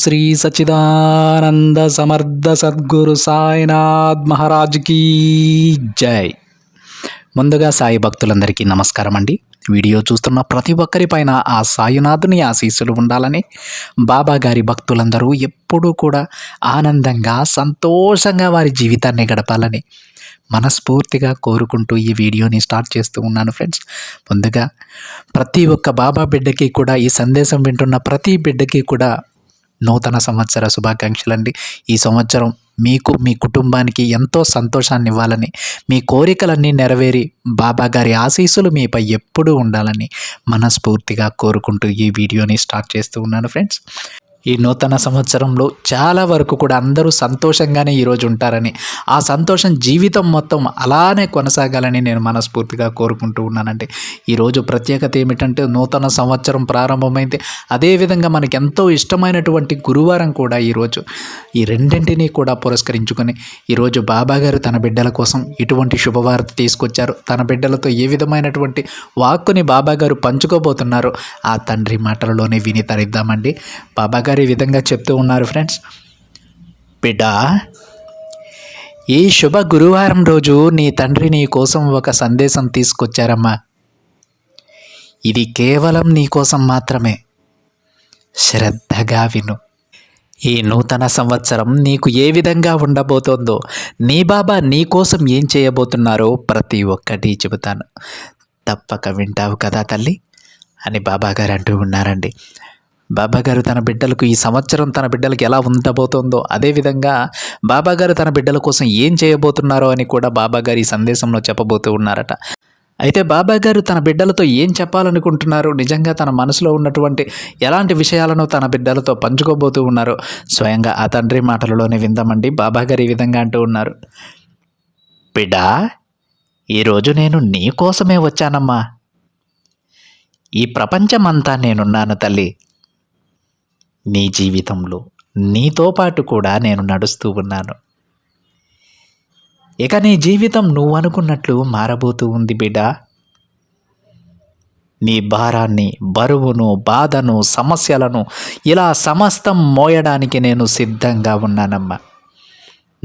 శ్రీ సచిదానంద సమర్థ సద్గురు సాయినాథ్ మహారాజ్ కీ జై. ముందుగా సాయి భక్తులందరికీ నమస్కారం అండి. వీడియో చూస్తున్న ప్రతి ఒక్కరిపైన ఆ సాయునాథుని ఆశీస్సులు ఉండాలని బాబా గారి భక్తులందరూ ఎప్పుడూ కూడా ఆనందంగా సంతోషంగా వారి జీవితాన్ని గడపాలని మనస్ఫూర్తిగా కోరుకుంటూ ఈ వీడియోని స్టార్ట్ చేస్తూ ఉన్నాను ఫ్రెండ్స్. ముందుగా ప్రతి ఒక్క బాబా బిడ్డకి కూడా ఈ సందేశం వింటున్న ప్రతి బిడ్డకి కూడా నూతన సంవత్సర శుభాకాంక్షలండి. ఈ సంవత్సరం మీకు మీ కుటుంబానికి ఎంతో సంతోషాన్ని ఇవ్వాలని మీ కోరికలన్నీ నెరవేరి బాబా గారి ఆశీస్సులు మీపై ఎప్పుడూ ఉండాలని మనస్ఫూర్తిగా కోరుకుంటూ ఈ వీడియోని స్టార్ట్ చేస్తూ ఉన్నాను ఫ్రెండ్స్. ఈ నూతన సంవత్సరంలో చాలా వరకు కూడా అందరూ సంతోషంగానే ఈరోజు ఉంటారని ఆ సంతోషం జీవితం మొత్తం అలానే కొనసాగాలని నేను మనస్ఫూర్తిగా కోరుకుంటూ ఉన్నానండి. ఈరోజు ప్రత్యేకత ఏమిటంటే నూతన సంవత్సరం ప్రారంభమైంది. అదేవిధంగా మనకు ఎంతో ఇష్టమైనటువంటి గురువారం కూడా ఈరోజు ఈ రెండింటినీ కూడా పురస్కరించుకొని ఈరోజు బాబాగారు తన బిడ్డల కోసం ఇటువంటి శుభవార్త తీసుకొచ్చారు. తన బిడ్డలతో ఏ విధమైనటువంటి వాక్కుని బాబాగారు పంచుకోబోతున్నారో పంచుకోబోతున్నారు ఆ తండ్రి మాటలలోనే విని తరిద్దామండి. బాబాగారు గారు ఈ విధంగా చెప్తూ ఉన్నారు ఫ్రెండ్స్. బిడ్డ ఈ శుభ గురువారం రోజు నీ తండ్రి నీ కోసం ఒక సందేశం తీసుకొచ్చారమ్మా. ఇది కేవలం నీ కోసం మాత్రమే. శ్రద్ధగా విను. ఈ నూతన సంవత్సరం నీకు ఏ విధంగా ఉండబోతోందో నీ బాబా నీ కోసం ఏం చేయబోతున్నారో ప్రతి ఒక్కటి చెబుతాను. తప్పక వింటావు కదా తల్లి అని బాబాగారు అంటూ ఉన్నారండి. బాబాగారు తన బిడ్డలకు ఈ సంవత్సరం తన బిడ్డలకు ఎలా ఉండబోతోందో అదేవిధంగా బాబాగారు తన బిడ్డల కోసం ఏం చేయబోతున్నారో అని కూడా బాబాగారు ఈ సందేశంలో చెప్పబోతూ ఉన్నారట. అయితే బాబా గారు తన బిడ్డలతో ఏం చెప్పాలనుకుంటున్నారు? నిజంగా తన మనసులో ఉన్నటువంటి ఎలాంటి విషయాలను తన బిడ్డలతో పంచుకోబోతూ ఉన్నారో స్వయంగా ఆ తండ్రి మాటలలోనే విందామండి. బాబా గారు ఈ విధంగా అంటూ ఉన్నారు. బిడ్డా ఈరోజు నేను నీ కోసమే వచ్చానమ్మా. ఈ ప్రపంచమంతా నేనున్నాను తల్లి. నీ జీవితంలో. నీతో పాటు కూడా నేను నడుస్తూ ఉన్నాను. ఇక నీ జీవితం నువ్వు అనుకున్నట్లు మారబోతూ ఉంది బిడ్డ. నీ భారాన్ని బరువును బాధను సమస్యలను ఇలా సమస్తం మోయడానికి నేను సిద్ధంగా ఉన్నానమ్మా.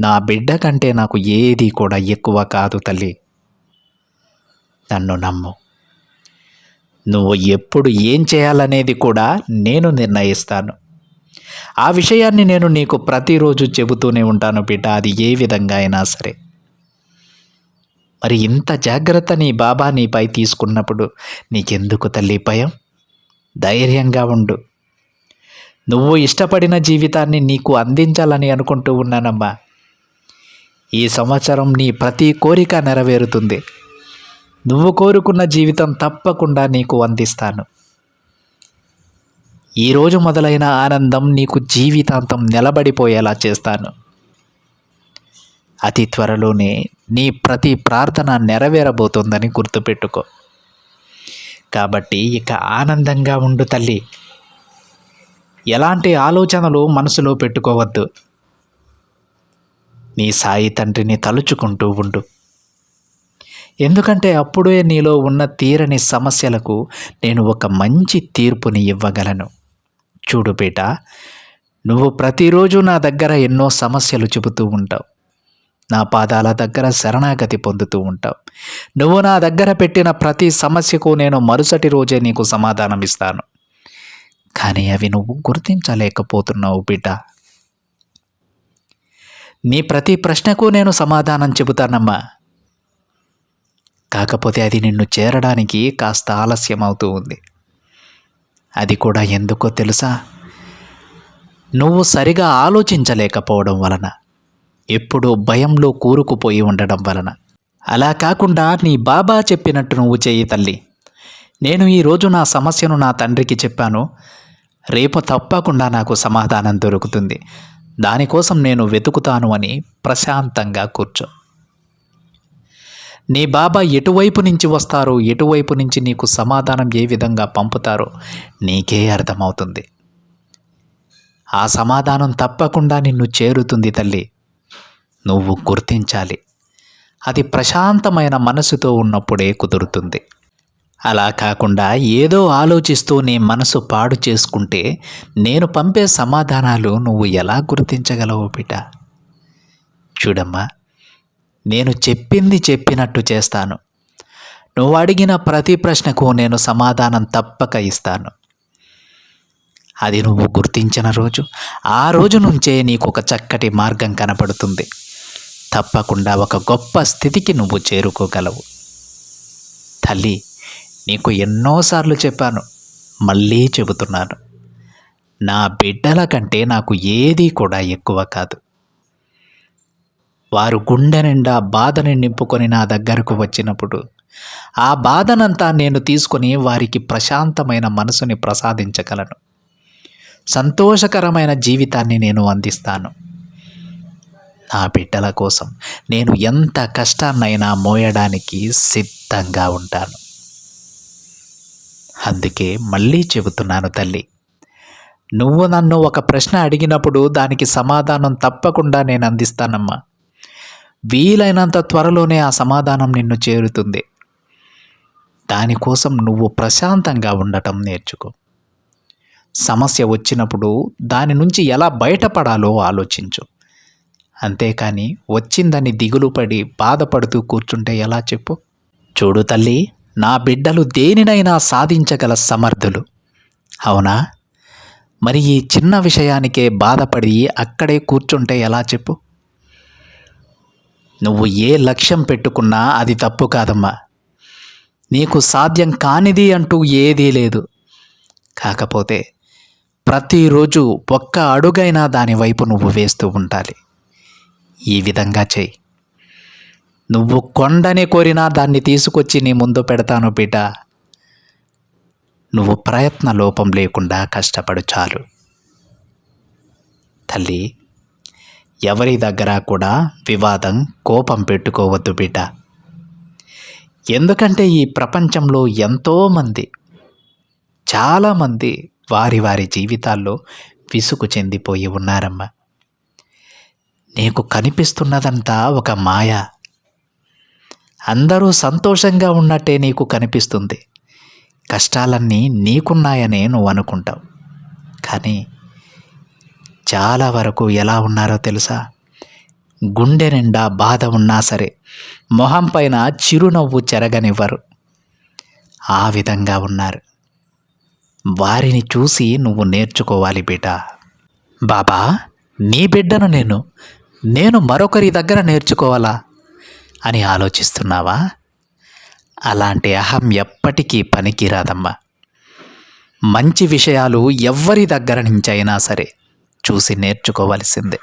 నా బిడ్డ కంటే నాకు ఏది కూడా ఎక్కువ కాదు తల్లి. నన్ను నమ్ము. నువ్వు ఎప్పుడు ఏం చేయాలనేది కూడా నేను నిర్ణయిస్తాను. ఆ విషయాన్ని నేను నీకు ప్రతిరోజు చెబుతూనే ఉంటాను బిడ్డ అది ఏ విధంగా అయినా సరే. మరి ఇంత జాగ్రత్త నీ బాబా నీపై తీసుకున్నప్పుడు నీకెందుకు తల్లి భయం? ధైర్యంగా ఉండు. నువ్వు ఇష్టపడిన జీవితాన్ని నీకు అందించాలని అనుకుంటూ ఉన్నానమ్మా. ఈ సంవత్సరం నీ ప్రతి కోరిక నెరవేరుతుంది. నువ్వు కోరుకున్న జీవితం తప్పకుండా నీకు అందిస్తాను. ఈరోజు మొదలైన ఆనందం నీకు జీవితాంతం నిలబడిపోయేలా చేస్తాను. అతి త్వరలోనే నీ ప్రతి ప్రార్థన నెరవేరబోతోందని గుర్తుపెట్టుకో. కాబట్టి ఇక ఆనందంగా ఉండు తల్లి. ఎలాంటి ఆలోచనలు మనసులో పెట్టుకోవద్దు. నీ సాయి తండ్రిని తలుచుకుంటూ ఉండు. ఎందుకంటే అప్పుడే నీలో ఉన్న తీరని సమస్యలకు నేను ఒక మంచి తీర్పుని ఇవ్వగలను. చూడు బేట నువ్వు ప్రతిరోజు నా దగ్గర ఎన్నో సమస్యలు చెబుతూ ఉంటావు. నా పాదాల దగ్గర శరణాగతి పొందుతూ ఉంటావు. నువ్వు నా దగ్గర పెట్టిన ప్రతి సమస్యకు నేను మరుసటి రోజే నీకు సమాధానం ఇస్తాను. కానీ అవి నువ్వు గుర్తించలేకపోతున్నావు బిడ్డ నీ ప్రతి ప్రశ్నకు నేను సమాధానం చెబుతానమ్మా. కాకపోతే అది నిన్ను చేరడానికి కాస్త ఆలస్యం అవుతూ ఉంది. అది కూడా ఎందుకో తెలుసా? నువ్వు సరిగా ఆలోచించలేకపోవడం వలన ఎప్పుడూ భయంలో కూరుకుపోయి ఉండడం వలన. అలా కాకుండా నీ బాబా చెప్పినట్టు నువ్వు చేయి తల్లి. నేను ఈరోజు నా సమస్యను నా తండ్రికి చెప్పాను. రేపు తప్పకుండా నాకు సమాధానం దొరుకుతుంది. దానికోసం నేను వెతుకుతాను అని ప్రశాంతంగా కూర్చో. నీ బాబా ఎటువైపు నుంచి వస్తారో ఎటువైపు నుంచి నీకు సమాధానం ఏ విధంగా పంపుతారో నీకే అర్థమవుతుంది. ఆ సమాధానం తప్పకుండా నిన్ను చేరుతుంది తల్లి. నువ్వు గుర్తించాలి. అది ప్రశాంతమైన మనసుతో ఉన్నప్పుడే కుదురుతుంది. అలా కాకుండా ఏదో ఆలోచిస్తూ నీ మనసు పాడు చేసుకుంటే నేను పంపే సమాధానాలు నువ్వు ఎలా గుర్తించగలవు బిడ్డ? చూడమ్మా నేను చెప్పింది చెప్పినట్టు చేస్తాను. నువ్వు అడిగిన ప్రతి ప్రశ్నకు నేను సమాధానం తప్పక ఇస్తాను. అది నువ్వు గుర్తించిన రోజు. ఆ రోజు నుంచే నీకు ఒక చక్కటి మార్గం కనపడుతుంది. తప్పకుండా ఒక గొప్ప స్థితికి నువ్వు చేరుకోగలవు. తల్లి నీకు ఎన్నోసార్లు చెప్పాను. మళ్ళీ చెబుతున్నాను. నా బిడ్డల కంటే నాకు ఏదీ కూడా ఎక్కువ కాదు. వారు గుండె నిండా బాధని నింపుకొని నా దగ్గరకు వచ్చినప్పుడు ఆ బాధనంతా నేను తీసుకొని వారికి ప్రశాంతమైన మనసుని ప్రసాదించగలను. సంతోషకరమైన జీవితాన్ని నేను అందిస్తాను. నా బిడ్డల కోసం నేను ఎంత కష్టాన్నైనా మోయడానికి సిద్ధంగా ఉంటాను. అందుకే మళ్ళీ చెబుతున్నాను తల్లి నువ్వు నన్ను ఒక ప్రశ్న అడిగినప్పుడు దానికి సమాధానం తప్పకుండా నేను అందిస్తానమ్మా. వీలైనంత త్వరలోనే ఆ సమాధానం నిన్ను చేరుతుంది. దానికోసం నువ్వు ప్రశాంతంగా ఉండటం నేర్చుకో. సమస్య వచ్చినప్పుడు దాని నుంచి ఎలా బయటపడాలో ఆలోచించు. అంతేకాని వచ్చిందని దిగులు పడి బాధపడుతూ కూర్చుంటే ఎలా చెప్పు? చూడు తల్లి నా బిడ్డలు దేనినైనా సాధించగల సమర్థులు. అవునా? మరి ఈ చిన్న విషయానికే బాధపడి అక్కడే కూర్చుంటే ఎలా చెప్పు? నువ్వు ఏ లక్ష్యం పెట్టుకున్నా అది తప్పు కాదమ్మా. నీకు సాధ్యం కానిది అంటూ ఏదీ లేదు. కాకపోతే ప్రతిరోజు ఒక్క అడుగైనా దాని వైపు నువ్వు వేస్తూ ఉండాలి. ఈ విధంగా చెయ్యి నువ్వు కొండని కోరినా దాన్ని తీసుకొచ్చి నీ ముందు పెడతాను బిడ్డ. నువ్వు ప్రయత్న లోపం లేకుండా కష్టపడు చాలు. తల్లి ఎవరి దగ్గర కూడా వివాదం కోపం పెట్టుకోవద్దు బిడ్డ. ఎందుకంటే ఈ ప్రపంచంలో ఎంతోమంది చాలామంది వారి వారి జీవితాల్లో విసుగు చెందిపోయి ఉన్నారమ్మా. నీకు కనిపిస్తున్నదంతా ఒక మాయ. అందరూ సంతోషంగా ఉన్నట్టే నీకు కనిపిస్తుంది. కష్టాలన్నీ నీకున్నాయనే నువ్వు అనుకుంటావు. కానీ చాలా వరకు ఎలా ఉన్నారో తెలుసా? గుండె నిండా బాధ ఉన్నా సరే మొహం పైన చిరునవ్వు చెరగనివ్వరు. ఆ విధంగా ఉన్నారు. వారిని చూసి నువ్వు నేర్చుకోవాలి బిడ్డ బాబా నీ బిడ్డను నేను నేను మరొకరి దగ్గర నేర్చుకోవాలా? అని ఆలోచిస్తున్నావా? అలాంటి అహం ఎప్పటికీ పనికిరాదమ్మా. మంచి విషయాలు ఎవ్వరి దగ్గర నుంచైనా సరే చూసి నేర్చుకోవలసిందే.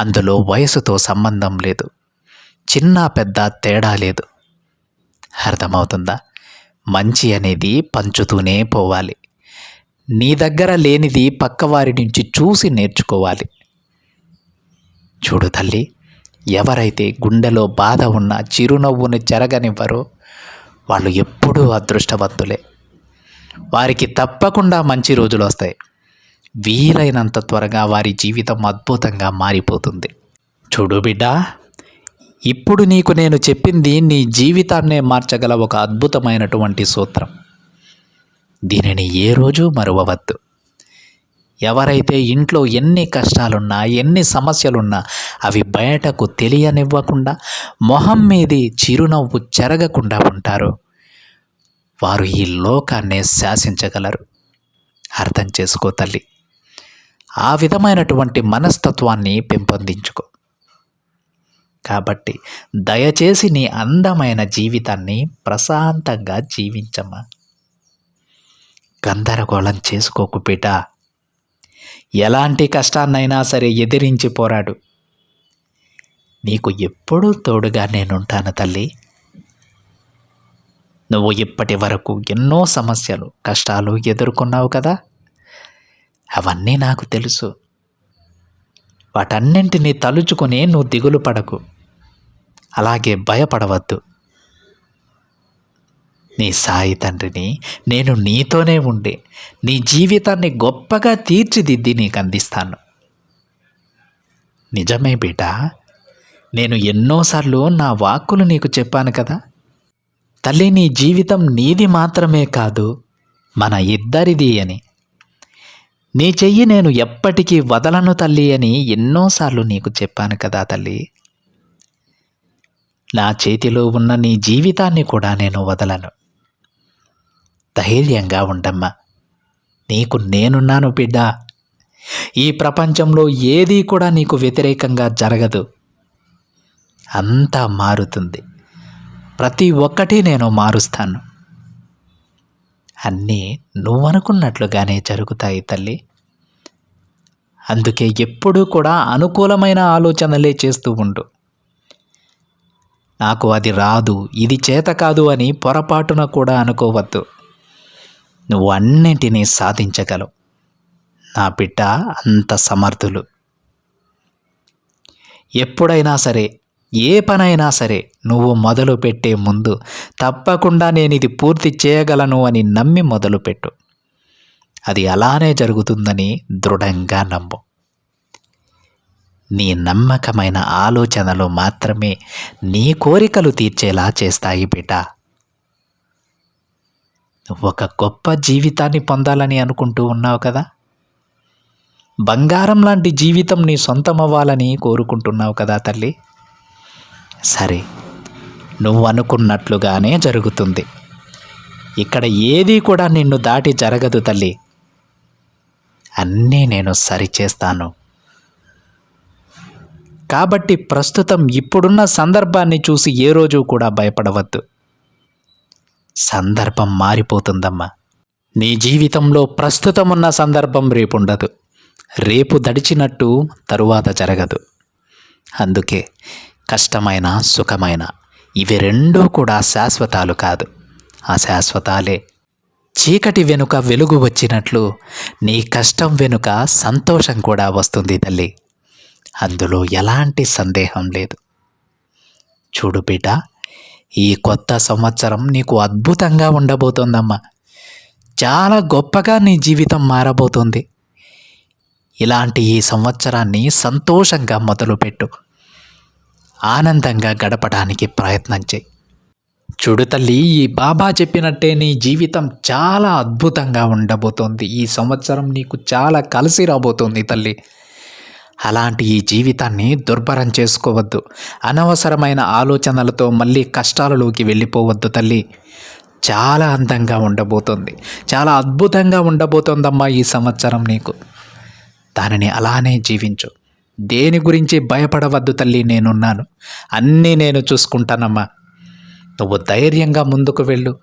అందులో వయసుతో సంబంధం లేదు. చిన్న పెద్ద తేడా లేదు. అర్థమవుతుందా? మంచి అనేది పంచుతూనే పోవాలి. నీ దగ్గర లేనిది పక్కవారి నుంచి చూసి నేర్చుకోవాలి. చూడు తల్లి ఎవరైతే గుండెలో బాధ ఉన్న చిరునవ్వుని జరగనివ్వరో వాళ్ళు ఎప్పుడూ అదృష్టవంతులే. వారికి తప్పకుండా మంచి రోజులు వస్తాయి. వీలైనంత త్వరగా వారి జీవితం అద్భుతంగా మారిపోతుంది. చూడు బిడ్డ ఇప్పుడు నీకు నేను చెప్పింది నీ జీవితాన్నే మార్చగల ఒక అద్భుతమైనటువంటి సూత్రం. దీనిని ఏ రోజు మరువవద్దు. ఎవరైతే ఇంట్లో ఎన్ని కష్టాలున్నా ఎన్ని సమస్యలున్నా అవి బయటకు తెలియనివ్వకుండా మొహం మీది చిరునవ్వు చెరగకుండా ఉంటారో. వారు ఈ లోకాన్నే శాసించగలరు. అర్థం చేసుకో తల్లి. ఆ విధమైనటువంటి మనస్తత్వాన్ని పెంపొందించుకో. కాబట్టి దయచేసి నీ అందమైన జీవితాన్ని ప్రశాంతంగా జీవించమ్మా. గందరగోళం చేసుకోకు బిడ్డ. ఎలాంటి కష్టాన్నైనా సరే ఎదిరించి పోరాడు. నీకు ఎప్పుడూ తోడుగా నేనుంటాను తల్లి. నువ్వు ఇప్పటి వరకు ఎన్నో సమస్యలు కష్టాలు ఎదుర్కొన్నావు కదా. అవన్నీ నాకు తెలుసు. వాటన్నింటినీ తలుచుకొని నువ్వు దిగులు పడకు. అలాగే భయపడవద్దు. నీ సాయి తండ్రిని నేను నీతోనే ఉండి నీ జీవితాన్ని గొప్పగా తీర్చిదిద్ది నీకు అందిస్తాను. నిజమే బిడ్డ నేను ఎన్నోసార్లు నా వాక్కులు నీకు చెప్పాను కదా. తల్లి నీ జీవితం నీది మాత్రమే కాదు మన ఇద్దరిది అని. నీ చెయ్యి నేను ఎప్పటికీ వదలను తల్లి అని ఎన్నోసార్లు నీకు చెప్పాను కదా తల్లి. నా చేతిలో ఉన్న నీ జీవితాన్ని కూడా నేను వదలను. ధైర్యంగా ఉండమ్మా. నీకు నేనున్నాను బిడ్డ. ఈ ప్రపంచంలో ఏదీ కూడా నీకు వ్యతిరేకంగా జరగదు. అంతా మారుతుంది. ప్రతి ఒక్కటి నేను మారుస్తాను. అన్నీ నువ్వనుకున్నట్లుగానే జరుగుతాయి తల్లి. అందుకే ఎప్పుడూ కూడా అనుకూలమైన ఆలోచనలే చేస్తూ ఉండు. నాకు అది రాదు ఇది చేత కాదు అని పొరపాటున కూడా అనుకోవద్దు. నువ్వు అన్నింటినీ సాధించగలవు. నా బిడ్డ అంత సమర్థులు. ఎప్పుడైనా సరే ఏ పనైనా సరే నువ్వు మొదలు పెట్టే ముందు తప్పకుండా నేను ఇది పూర్తి చేయగలను అని నమ్మి మొదలుపెట్టు అది అలానే జరుగుతుందని దృఢంగా నమ్ము. నీ నమ్మకమైన ఆలోచనలు మాత్రమే నీ కోరికలు తీర్చేలా చేస్తాయి బిడ్డ. ఒక గొప్ప జీవితాన్ని పొందాలని అనుకుంటూ ఉన్నావు కదా? బంగారం లాంటి జీవితం నీ సొంతం అవ్వాలని కోరుకుంటున్నావు కదా తల్లి? సరే నువ్వు అనుకున్నట్లుగానే జరుగుతుంది. ఇక్కడ ఏది కూడా నిన్ను దాటి జరగదు తల్లి. అన్నీ నేను సరిచేస్తాను. కాబట్టి ప్రస్తుతం ఇప్పుడున్న సందర్భాన్ని చూసి ఏ రోజు కూడా భయపడవద్దు. సందర్భం మారిపోతుందమ్మా. నీ జీవితంలో ప్రస్తుతం ఉన్న సందర్భం రేపుండదు. రేపు దడిచినట్టు తరువాత జరగదు. అందుకే కష్టమైన సుఖమైన ఇవి రెండూ కూడా శాశ్వతాలు కాదు. ఆ శాశ్వతాలే. చీకటి వెనుక వెలుగు వచ్చినట్లు నీ కష్టం వెనుక సంతోషం కూడా వస్తుంది తల్లి. అందులో ఎలాంటి సందేహం లేదు. చూడు బిడ్డ ఈ కొత్త సంవత్సరం నీకు అద్భుతంగా ఉండబోతోందమ్మా. చాలా గొప్పగా నీ జీవితం మారబోతుంది. ఇలాంటి ఈ సంవత్సరాన్ని సంతోషంగా మొదలుపెట్టు. ఆనందంగా గడపడానికి ప్రయత్నం చేయి. చూడు తల్లి ఈ బాబా చెప్పినట్టే నీ జీవితం చాలా అద్భుతంగా ఉండబోతోంది. ఈ సంవత్సరం నీకు చాలా కలిసి రాబోతోంది తల్లి. అలాంటి ఈ జీవితాన్ని దుర్భరం చేసుకోవద్దు. అనవసరమైన ఆలోచనలతో మళ్ళీ కష్టాలలోకి వెళ్ళిపోవద్దు తల్లి. చాలా అందంగా ఉండబోతోంది. చాలా అద్భుతంగా ఉండబోతోందమ్మా ఈ సంవత్సరం నీకు. దానిని అలానే జీవించు. దేని గురించి భయపడవద్దు తల్లి నేనున్నాను. అన్నీ నేను చూసుకుంటానమ్మా. నువ్వు ధైర్యంగా ముందుకు వెళ్ళు.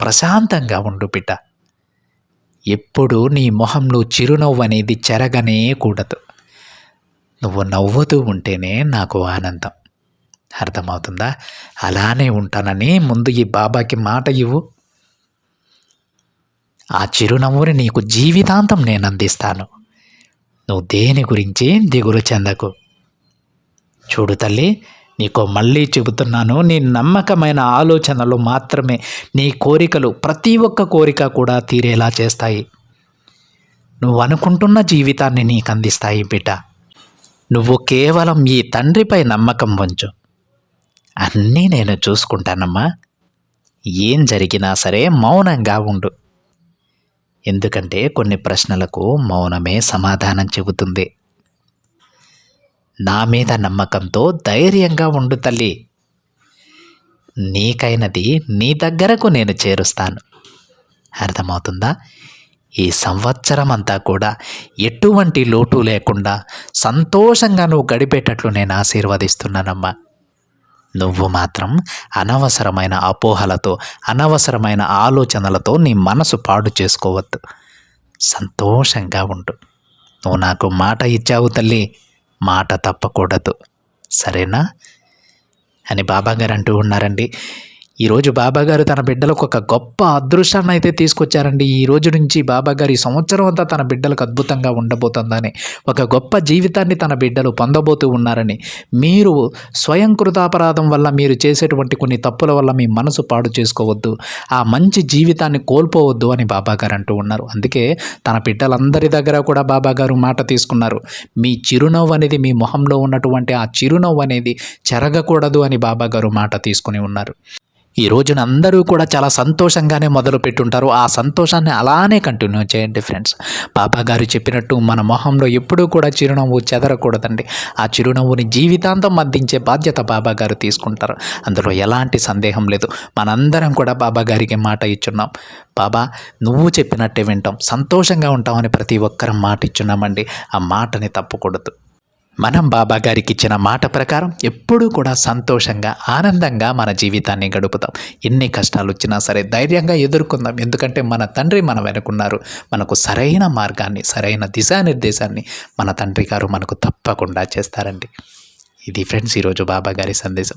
ప్రశాంతంగా ఉండు బిడ్డ ఎప్పుడు నీ మొహంలో చిరునవ్వు అనేది చెరగనే కూడదు. నువ్వు నవ్వుతూ ఉంటేనే నాకు ఆనందం. అర్థమవుతుందా? అలానే ఉంటానని ముందు ఈ బాబాకి మాట ఇవ్వు. ఆ చిరునవ్వుని నీకు జీవితాంతం నేను అందిస్తాను. నువ్వు దేని గురించి దిగులు చెందకు? చూడు తల్లి నీకు మళ్ళీ చెబుతున్నాను నీ నమ్మకమైన ఆలోచనలు మాత్రమే నీ కోరికలు ప్రతి ఒక్క కోరిక కూడా తీరేలా చేస్తాయి. నువ్వు అనుకుంటున్న జీవితాన్ని నీకు అందిస్తాయి బిడ్డ. నువ్వు కేవలం ఈ తండ్రిపై నమ్మకం ఉంచు. అన్నీ నేను చూసుకుంటానమ్మా. ఏం జరిగినా సరే మౌనంగా ఉండు. ఎందుకంటే కొన్ని ప్రశ్నలకు మౌనమే సమాధానం చెబుతుంది. నా మీద నమ్మకంతో ధైర్యంగా ఉండు తల్లి. నీకైనది నీ దగ్గరకు నేను చేరుస్తాను. అర్థమవుతుందా? ఈ సంవత్సరం అంతా కూడా ఎటువంటి లోటు లేకుండా సంతోషంగా నువ్వు గడిపేటట్లు నేను ఆశీర్వదిస్తున్నానమ్మా. నువ్వు మాత్రం అనవసరమైన అపోహలతో అనవసరమైన ఆలోచనలతో నీ మనసు పాడు చేసుకోవద్దు. సంతోషంగా ఉండు. నువ్వు నాకు మాట ఇచ్చావు తల్లి. మాట తప్పకూడదు. సరేనా? అని బాబాగారు అంటూ ఉన్నారండి. ఈరోజు బాబాగారు తన బిడ్డలకు ఒక గొప్ప అదృష్టాన్ని అయితే తీసుకొచ్చారండి. ఈ రోజు నుంచి బాబాగారు ఈ సంవత్సరం అంతా తన బిడ్డలకు అద్భుతంగా ఉండబోతుందని ఒక గొప్ప జీవితాన్ని తన బిడ్డలు పొందబోతూ ఉన్నారని మీరు స్వయం కృతాపరాధం వల్ల మీరు చేసేటువంటి కొన్ని తప్పుల వల్ల మీ మనసు పాడు చేసుకోవద్దు ఆ మంచి జీవితాన్ని కోల్పోవద్దు అని బాబాగారు అంటూ ఉన్నారు. అందుకే తన బిడ్డలందరి దగ్గర కూడా బాబాగారు మాట తీసుకున్నారు. మీ చిరునవ్వు అనేది మీ మొహంలో ఉన్నటువంటి ఆ చిరునవ్వు అనేది చెరగకూడదు అని బాబాగారు మాట తీసుకుని ఉన్నారు. ఈ రోజున అందరూ కూడా చాలా సంతోషంగానే మొదలు పెట్టుంటారు. ఆ సంతోషాన్ని అలానే కంటిన్యూ చేయండి ఫ్రెండ్స్. బాబా గారు చెప్పినట్టు మన మొహంలో ఎప్పుడూ కూడా చిరునవ్వు చెదరకూడదండి. ఆ చిరునవ్వుని జీవితాంతం అందించే బాధ్యత బాబా గారు తీసుకుంటారు. అందులో ఎలాంటి సందేహం లేదు. మనందరం కూడా బాబా గారికి మాట ఇచ్చున్నాం. బాబా నువ్వు చెప్పినట్టే వింటాం. సంతోషంగా ఉంటామని ప్రతి ఒక్కరం మాట ఇచ్చున్నామండి. ఆ మాటని తప్పకూడదు. మనం బాబా గారికి ఇచ్చిన మాట ప్రకారం ఎప్పుడూ కూడా సంతోషంగా ఆనందంగా మన జీవితాన్ని గడుపుతాం. ఎన్ని కష్టాలు వచ్చినా సరే ధైర్యంగా ఎదుర్కొందాం. ఎందుకంటే మన తండ్రి మన వెనుకున్నారు. మనకు సరైన మార్గాన్ని సరైన దిశానిర్దేశాన్ని మన తండ్రి గారు మనకు తప్పకుండా చేస్తారండి. ఇది ఫ్రెండ్స్ ఈరోజు బాబా గారి సందేశం.